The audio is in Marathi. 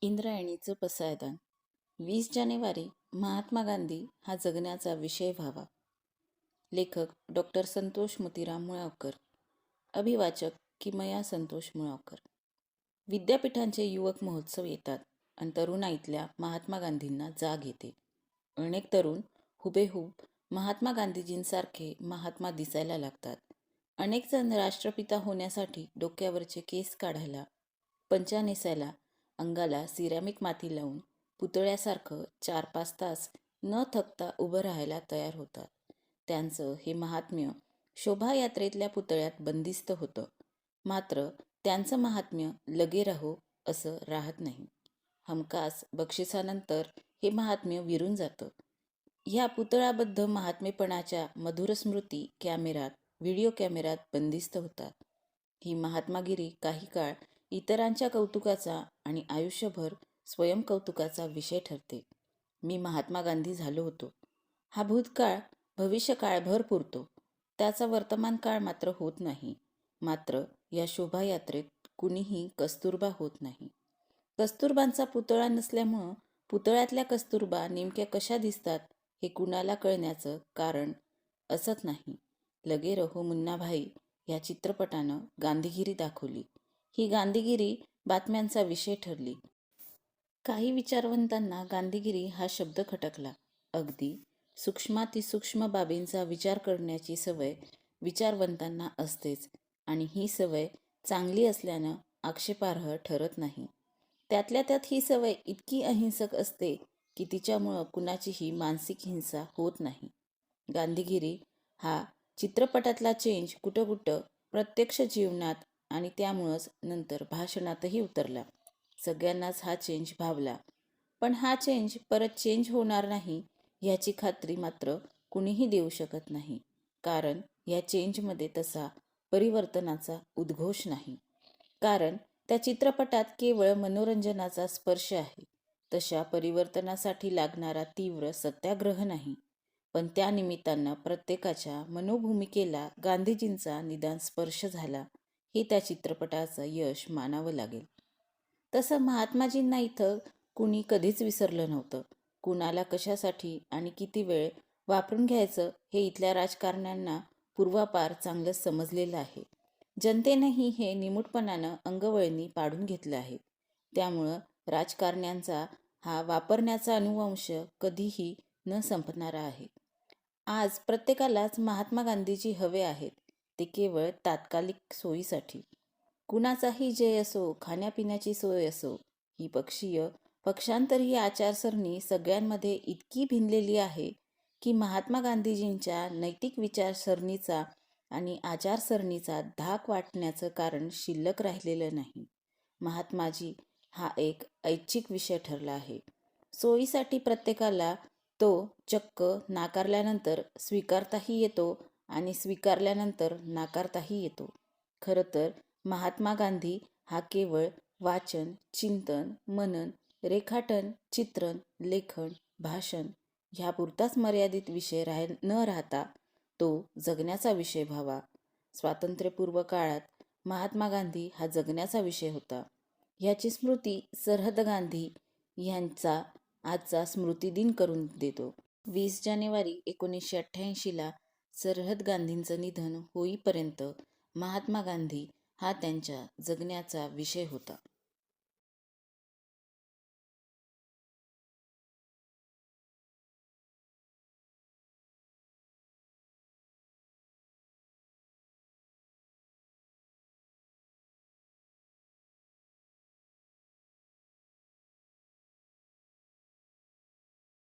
इंद्रायणीचं पसायदान. वीस जानेवारी महात्मा गांधी हा जगण्याचा विषय व्हावा. लेखक डॉक्टर संतोष मोतीराम मुळावकर. अभिवाचक किमया संतोष मुळावकर. विद्यापीठांचे युवक महोत्सव येतात आणि तरुणाईतल्या महात्मा गांधींना जाग येते. अनेक तरुण हुबेहूब महात्मा गांधीजींसारखे महात्मा दिसायला लागतात. अनेक जण राष्ट्रपिता होण्यासाठी डोक्यावरचे केस काढायला पंचा नेसायला अंगाला सिरॅमिक माती लावून पुतळ्यासारखं चार पाच तास न थकता उभं राहायला तयार होतात. त्यांचं हे महात्म्य शोभायात्रेतल्या पुतळ्यात बंदिस्त होतं. मात्र त्यांचं महात्म्य लगे राहो असं राहत नाही. हमखास बक्षिसानंतर हे महात्म्य विरून जातं. ह्या पुतळाबद्ध महात्मेपणाच्या मधुर स्मृती कॅमेरात व्हिडिओ कॅमेऱ्यात बंदिस्त होतात. ही महात्मागिरी काही काळ इतरांच्या कौतुकाचा आणि आयुष्यभर स्वयंकौतुकाचा विषय ठरते. मी महात्मा गांधी झालो होतो. हा भूतकाळ भविष्यकाळभर पुरतो. त्याचा वर्तमान काळ मात्र होत नाही. मात्र या शोभायात्रेत कुणीही कस्तुरबा होत नाही. कस्तुरबांचा पुतळा नसल्यामुळं पुतळ्यातल्या कस्तुरबा नेमक्या कशा दिसतात हे कुणाला कळण्याचं कारण असत नाही. लगे रहो मुन्नाभाई या चित्रपटानं गांधीगिरी दाखवली. ही गांधीगिरी बातम्यांचा विषय ठरली. काही विचारवंतांना गांधीगिरी हा शब्द खटकला. अगदी सूक्ष्मातिसूक्ष्म बाबींचा विचार करण्याची सवय विचारवंतांना असतेच आणि ही सवय चांगली असल्यानं आक्षेपार्ह ठरत नाही. त्यातल्या त्यात ही सवय इतकी अहिंसक असते की तिच्यामुळं कुणाचीही मानसिक हिंसा होत नाही. गांधीगिरी हा चित्रपटातला चेंज कुठं कुठं प्रत्यक्ष जीवनात आणि त्यामुळंच नंतर भाषणातही उतरला. सगळ्यांनाच हा चेंज भावला. पण हा चेंज परत चेंज होणार नाही ह्याची खात्री मात्र कुणीही देऊ शकत नाही. कारण या चेंजमध्ये तसा परिवर्तनाचा उद्घोष नाही. कारण त्या चित्रपटात केवळ मनोरंजनाचा स्पर्श आहे. तशा परिवर्तनासाठी लागणारा तीव्र सत्याग्रह नाही. पण त्या निमित्तानं प्रत्येकाच्या मनोभूमिकेला गांधीजींचा निदान स्पर्श झाला. हे त्या चित्रपटाचं यश मानावं लागेल. तसं महात्माजींना इथं कुणी कधीच विसरलं नव्हतं. कुणाला कशासाठी आणि किती वेळ वापरून घ्यायचं हे इथल्या राजकारण्यांना पूर्वापार चांगलं समजलेलं आहे. जनतेनंही हे निमूटपणानं अंगवळणी पाडून घेतलं आहे. त्यामुळं राजकारण्यांचा हा वापरण्याचा अनुवंश कधीही न संपणारा आहे. आज प्रत्येकालाच महात्मा गांधीजी हवे आहेत. ते केवळ तात्कालिक सोयीसाठी. कुणाचाही जय असो खाण्यापिण्याची सोय असो ही पक्षीय पक्षांतर ही आचारसरणी सगळ्यांमध्ये इतकी भिनलेली आहे की महात्मा गांधीजींच्या नैतिक विचारसरणीचा आणि आचारसरणीचा धाक वाटण्याचं कारण शिल्लक राहिलेलं नाही. महात्माजी हा एक ऐच्छिक विषय ठरला आहे. सोयीसाठी प्रत्येकाला तो चक्क नाकारल्यानंतर स्वीकारताही येतो आणि स्वीकारल्यानंतर नाकारताही येतो. खरं तर महात्मा गांधी हा केवळ वाचन चिंतन मनन रेखाटन चित्रण लेखन भाषण ह्यापुरताच मर्यादित विषय राह न राहता तो जगण्याचा विषय व्हावा. स्वातंत्र्यपूर्व काळात महात्मा गांधी हा जगण्याचा विषय होता. ह्याची स्मृती सरहद गांधी यांचा आजचा स्मृतिदिन करून देतो. वीस जानेवारी एकोणीसशे अठ्ठ्याऐंशीला सरहद गांधींचं निधन होईपर्यंत महात्मा गांधी हा त्यांच्या जगण्याचा विषय होता.